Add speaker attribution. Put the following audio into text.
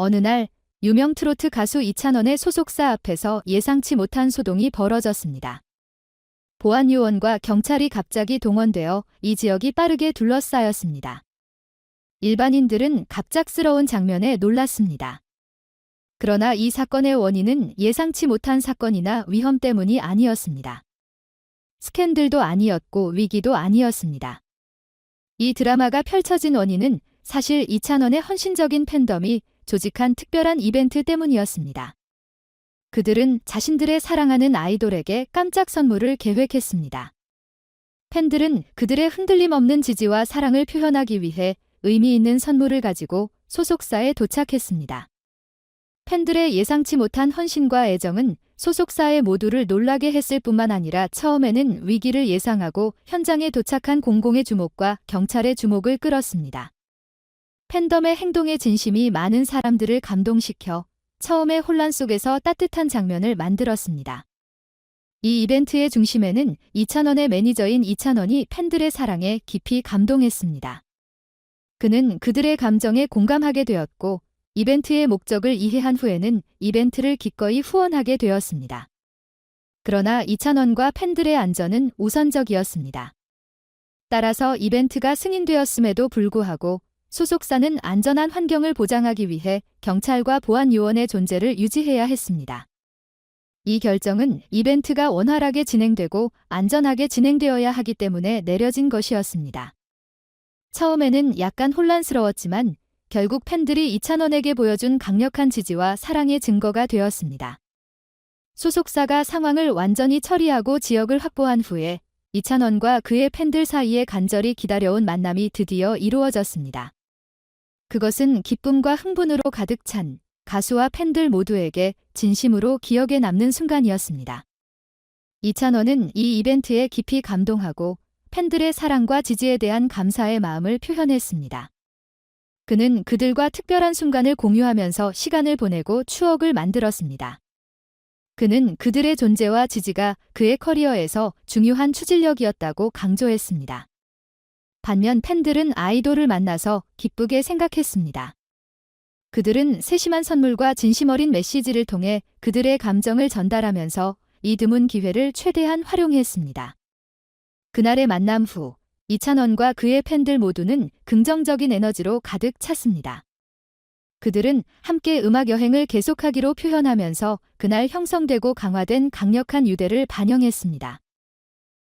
Speaker 1: 어느 날 유명 트로트 가수 이찬원의 소속사 앞에서 예상치 못한 소동이 벌어졌습니다. 보안 요원과 경찰이 갑자기 동원되어 이 지역이 빠르게 둘러싸였습니다. 일반인들은 갑작스러운 장면에 놀랐습니다. 그러나 이 사건의 원인은 예상치 못한 사건이나 위험 때문이 아니었습니다. 스캔들도 아니었고 위기도 아니었습니다. 이 드라마가 펼쳐진 원인은 사실 이찬원의 헌신적인 팬덤이 조직한 특별한 이벤트 때문이었습니다. 그들은 자신들의 사랑하는 아이돌에게 깜짝 선물을 계획했습니다. 팬들은 그들의 흔들림 없는 지지와 사랑을 표현하기 위해 의미 있는 선물을 가지고 소속사에 도착했습니다. 팬들의 예상치 못한 헌신과 애정은 소속사의 모두를 놀라게 했을 뿐만 아니라 처음에는 위기를 예상하고 현장에 도착한 공공의 주목과 경찰의 주목을 끌었습니다. 팬덤의 행동의 진심이 많은 사람들을 감동시켜 처음의 혼란 속에서 따뜻한 장면을 만들었습니다. 이 이벤트의 중심에는 이찬원의 매니저인 이찬원이 팬들의 사랑에 깊이 감동했습니다. 그는 그들의 감정에 공감하게 되었고 이벤트의 목적을 이해한 후에는 이벤트를 기꺼이 후원하게 되었습니다. 그러나 이찬원과 팬들의 안전은 우선적이었습니다. 따라서 이벤트가 승인되었음에도 불구하고 소속사는 안전한 환경을 보장하기 위해 경찰과 보안 요원의 존재를 유지해야 했습니다. 이 결정은 이벤트가 원활하게 진행되고 안전하게 진행되어야 하기 때문에 내려진 것이었습니다. 처음에는 약간 혼란스러웠지만 결국 팬들이 이찬원에게 보여준 강력한 지지와 사랑의 증거가 되었습니다. 소속사가 상황을 완전히 처리하고 지역을 확보한 후에 이찬원과 그의 팬들 사이에 간절히 기다려온 만남이 드디어 이루어졌습니다. 그것은 기쁨과 흥분으로 가득 찬 가수와 팬들 모두에게 진심으로 기억에 남는 순간이었습니다. 이찬원은 이 이벤트에 깊이 감동하고 팬들의 사랑과 지지에 대한 감사의 마음을 표현했습니다. 그는 그들과 특별한 순간을 공유하면서 시간을 보내고 추억을 만들었습니다. 그는 그들의 존재와 지지가 그의 커리어에서 중요한 추진력이었다고 강조했습니다. 반면 팬들은 아이돌을 만나서 기쁘게 생각했습니다. 그들은 세심한 선물과 진심 어린 메시지를 통해 그들의 감정을 전달하면서 이 드문 기회를 최대한 활용했습니다. 그날의 만남 후 이찬원과 그의 팬들 모두는 긍정적인 에너지로 가득 찼습니다. 그들은 함께 음악 여행을 계속하기로 표현하면서 그날 형성되고 강화된 강력한 유대를 반영했습니다.